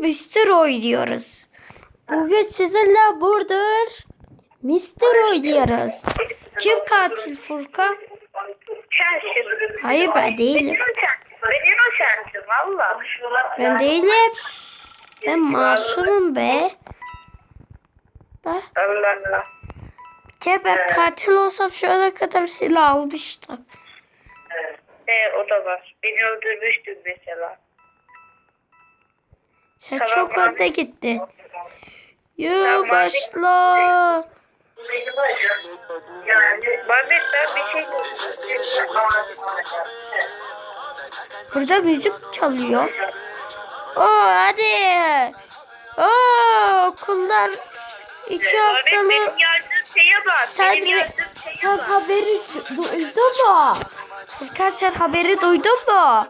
Mister oynuyoruz. Bugün sizinle buradır. Mister oynuyoruz. Kim katil Furkan? Sensin. Hayır ben değilim. Benim o sensin. Valla. Ben değilim. Ben masumum be. Bak. Allah Allah. Ya ben katil olsam ana kadar silah almıştım. Ee, o da var. Beni öldürmüştün mesela. Sen Tamam, çok abi. önde gittin. Yo başla. Ben bir şey Burada müzik çalıyor. Oo hadi. Oo okullar iki haftalı. benim yazdığım şeye bak. Sen, benim sen haberi duydun mu? Furkan sen haberi duydun mu?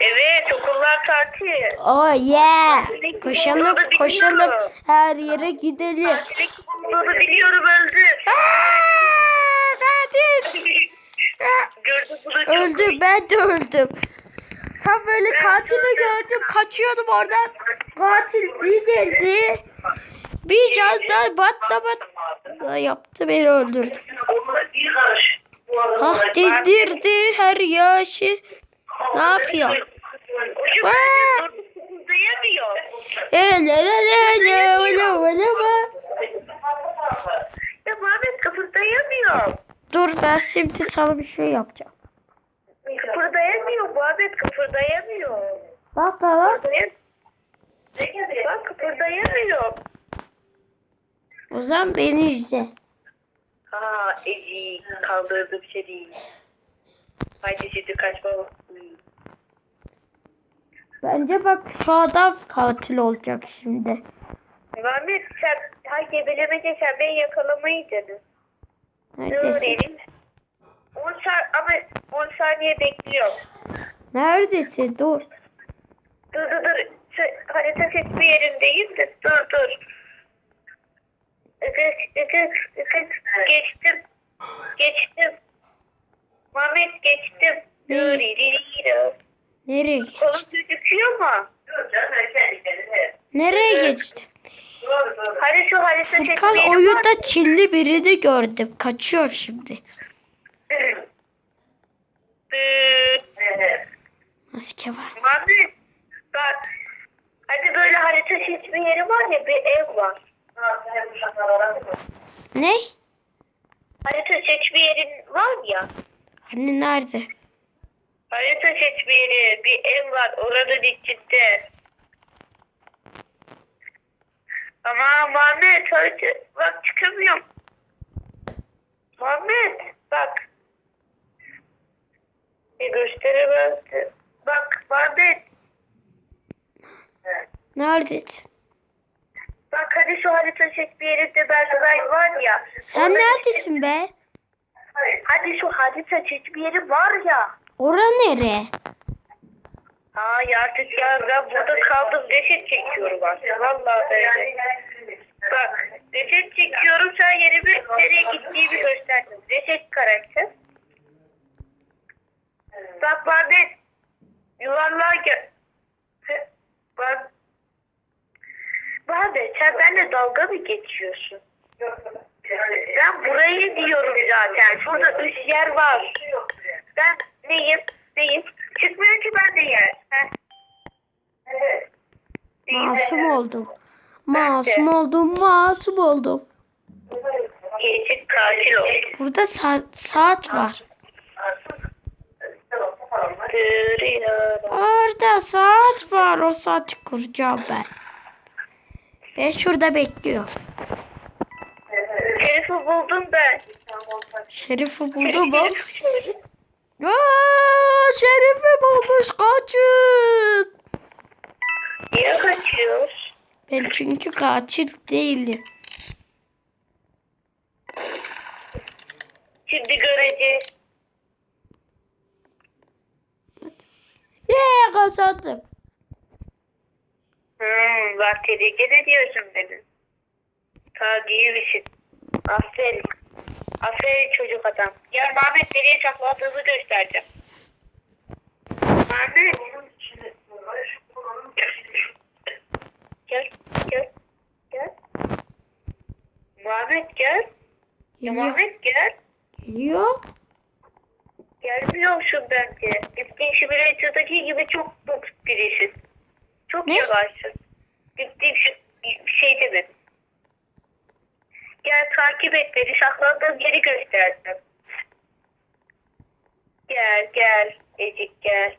Evet okullar tatil. Oh yeah. Koşalım Bunu koşalım. biliyorum. Her yere gidelim. Tatilde kim olduğunu biliyorum öldü. Aa, katil. Gördüm bunu çok Öldüm ben de öldüm. Tam böyle katili gördüm kaçıyordum oradan. Katil bir geldi. Bir candan batta batta yaptı beni öldürdü. Ah dindirdi her yaşı. Ne yapıyor? Ucu Aa! bence durdu kıpırdayamıyor. E, le, le, le, le, le, le, le. Ya Muhammed kıpırdayamıyor. Dur ben şimdi sana bir şey yapacağım. Kıpırdayamıyor Muhammed kıpırdayamıyor. Bak bana. Bak kıpırdayamıyor. O zaman beni izle. Ha Eci kaldırdı bir şey değil. Haydi şimdi kaçma. Bence bak şu adam katil olacak şimdi. Muhammed sen hay gebelemece sen beni yakalamayı dedin. Dur Neredesin? dedim. 10 saniye ama 10 saniye bekliyorum. Neredesin? Dur. Dur dur dur. Şu harita seçme yerindeyim de dur dur. Ikık ıkık ıkık geçtim. Geçtim. Muhammed geçtim. Ne? Dur dur Nereye Kolum geçti? gözüküyor mu? Nereye geçti? Hadi şu harita seçme Furkan var. oyunda Çinli birini gördüm. Kaçıyor şimdi. Maske var. Muhammed bak. Hadi böyle harita seçme yeri var ya bir ev var. Ne? Harita seçme yerin var ya. Hani nerede? Harita seçme yeri bir ev var oranın içinde. Ama Muhammed harita bak çıkamıyorum. Muhammed bak. Bir gösteremezdi. Bak Muhammed. Neredesin? Bak hadi şu harita yerinde Berkay var ya. Sen neredesin be? Hadi şu harita seçme yeri var ya. Ora nere? Ay artık ya ben burada kaldım reset çekiyorum artık. Vallahi böyle. Bak reset çekiyorum sen yerimi nereye gittiğimi gösterdim. Reset karakter. Bak Muhammed yuvarlığa gel. Bak. Muhammed sen benimle dalga mı geçiyorsun? Ben burayı diyorum zaten. Şurada üç yer var. Ben neyim? Neyim? Çıkmıyor ki ben de yer. Masum oldum. Masum oldum, masum oldum. Geçik katil oldu. Burada saat, saat var. Orada saat var. O saati kuracağım ben. Ben şurada bekliyorum. Şerif'i buldum ben. Şerif'i buldu mu? Şerif- Aa, Şerif'i bulmuş. Kaçın. Niye kaçıyoruz? Ben çünkü katil değilim. Şimdi göreceğiz. Yee kazandım. Hmm, bak tedirgin ediyorsun beni. Ta giymişsin. Aferin. Aferin çocuk adam. Yarın Ahmet nereye saklandığını göstereceğim. Ahmet. Gel, gel, gel. Muhammed gel. Ya Muhammed gel. Geliyor. Gelmiyorsun bence. Gittiğin Şibirayçı'daki gibi çok bok birisin. Çok ne? yavaşsın. Gittiğin şey, şey demek. Gel takip et beni. Saklandığım yeri gösterdim. Gel gel. Ecik gel.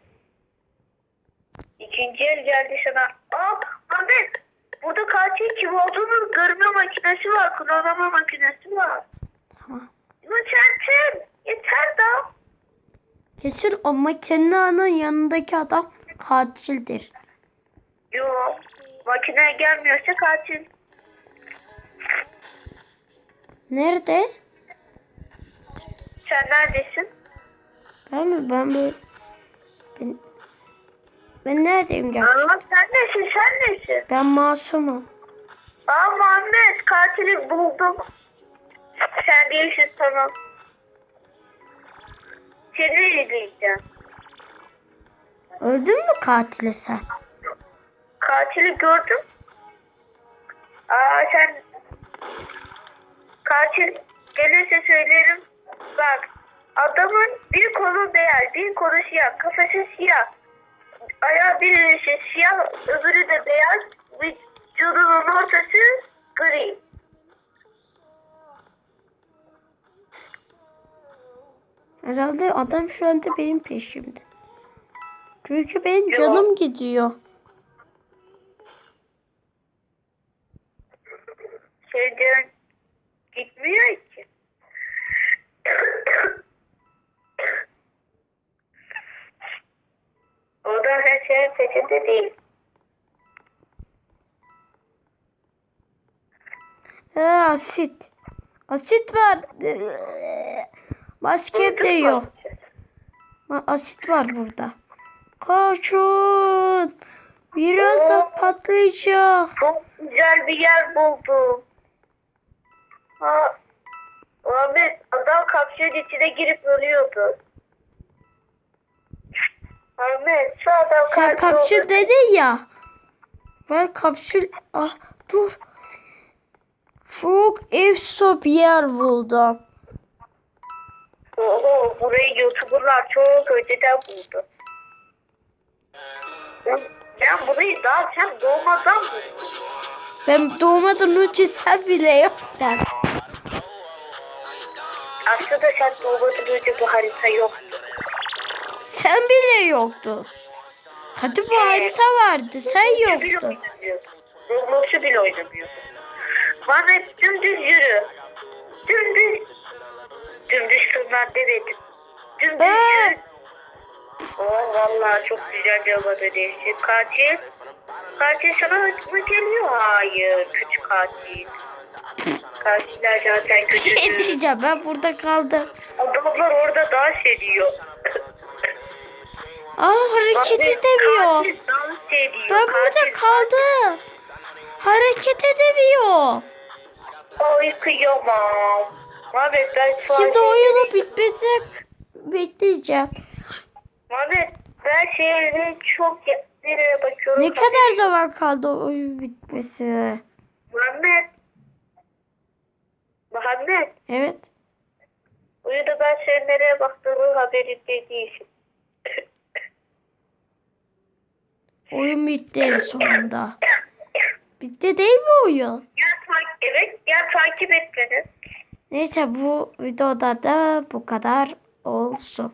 İkinci el geldi sana. Aa Ahmet. Burada katil kim olduğunu görme makinesi var. Klonlama makinesi var. Tamam. Yeter. Yeter da. Kesin o makinenin yanındaki adam katildir. Yok. Makine gelmiyorsa katil. Nerede? Sen neredesin? Ben mi? Ben böyle... Ben, ben neredeyim gerçi? Aa, sen nesin? Sen nesin? Ben masumum. Aa Muhammed katili buldum. Sen değilsin tamam. Seni izleyeceğim. Öldün mü katili sen? Katili gördüm. Aa sen katil gelirse söylerim. Bak adamın bir kolu beyaz, bir kolu siyah, kafası siyah. Ayağı birisi siyah, öbürü de beyaz. Vücudunun ortası gri. Herhalde adam şu anda benim peşimde. Çünkü benim Yok. canım gidiyor. Peşinde değil. Ee, asit. Asit var. Maskem de yok. Ma- Asit var burada. Kaçın. Birazdan patlayacak. Çok güzel bir yer buldum. Ha, Ahmet adam kapsülün içine girip ölüyordu. Ahmet adam Sen kayboldu. kapsül dedin ya. Ben kapsül... Ah dur. Çok efso bir yer buldum. Oho, burayı YouTuber'lar çok önceden buldu. Ben, ben burayı daha sen doğmadan buldum. Ben doğmadan önce sen bile yoktun. Aslında sen doğmadan önce bu harita yoktu. Sen bile yoktun. Hadi bu harita vardı. Sen yoktun. Roblox'u bile oynamıyordun. Bana hep dümdüz yürü. Dümdüz. Dümdüz tırnak demedim. Dümdüz Ee? yürü. Oh vallahi çok güzel bir havada değişti. Katil. Katil sana mı geliyor? Hayır. Küçük katil. Katiller zaten Bir şey kötü. diyeceğim. Ben burada kaldım. Adamlar orada dans ediyor. Aa hareket edemiyor. Katil dans ediyor. Ben burada Katil- kaldım. Hareket edemiyor. Kıyamam. Mehmet ben Şimdi şey- oyunun bitmesi bekleyeceğim. Ben şehrin çok nereye bakıyorum. Ne kadar zaman kaldı oyun bitmesi? Muhammed. Muhammed. Evet. Uyuda ben senin nereye baktığını haberinde değilsin. Oyun bitti en sonunda. Bitti değil mi oyun? Gel takip evet gel takip et beni. Neyse bu videoda da bu kadar olsun.